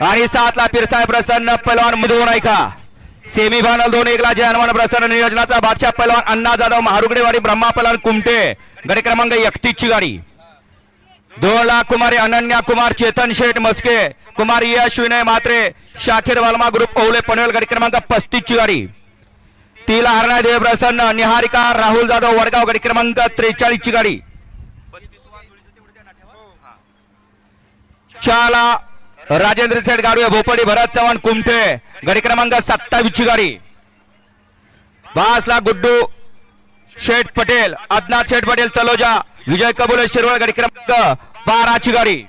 आणि सातला पिरसाय प्रसन्न पैलवान मधुर ऐका. सेमी फायनल दोन एकला जय प्रसन्न नियोजनाचा बादशाह पैलवान अण्णा जाधव महारुगडेवाडी ब्रह्मा पैलवान कुमटे. गाडी क्रमांक एकतीसची गाडी. दोन लाख कुमारी अनन्या कुमार चेतन शेठ मस्के कुमार यश विनय मात्रे शाखीर वालमा ग्रुप ओवले पनवेल गाडी क्रमांक पस्तीसची गाडी. तिला हरणा देव प्रसन्न निहारिका राहुल जाधव वडगाव गाडी क्रमांक त्रेचाळीसची गाडी. चाला राजेंद्र सेठ गाडवे भोपडी भरत चव्हाण कुमठे गाडी क्रमांक सत्तावीस ची गाडी. बासला गुड्डू शेठ पटेल अदनाथ शेठ पटेल तलोजा विजय कबुले शिरवळ गाडी क्रमांक बाराची गाडी.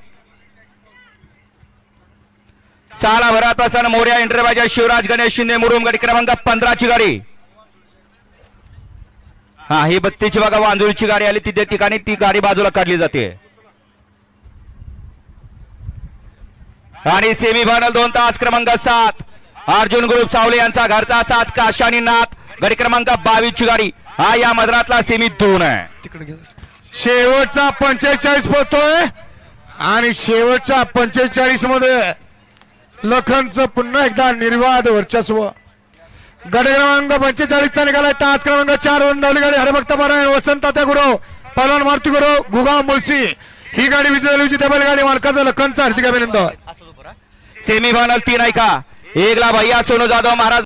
साला भरत प्रसन्न मोर्या इंटरबाजा शिवराज गणेश शिंदे मुरुम गाडी क्रमांक पंधराची गाडी. हा ही बत्तीची बघा वांजुळीची गाडी आली तिथे ठिकाणी ती गाडी बाजूला काढली जाते. आणि सेमी फायनल दोन तास क्रमांक सात. अर्जुन ग्रुप सावले यांचा घरचा साच काशानी नाथ गडी क्रमांक बावीस ची गाडी. हा या मदरातला सेमी दोन आहे. शेवटचा पंचेचाळीस पोहतोय आणि शेवटच्या पंचेचाळीसमध्ये लखनचं पुन्हा एकदा निर्वाद वर्चस्व. गड क्रमांक पंचेचाळीस चा निघालाय तास क्रमांक चार वंदावली गाडी. हरभक्त पारायण वसंत त्या गुरु पलवान मारुती गुरु गुगाव मुळसी ही गाडी विजय डबल बैलगाडी मालकाचं लखनचा हार्दिक अभिनंदन. सेमी फायनल तीन ऐका एकला भैया सोनू जाधव महाराज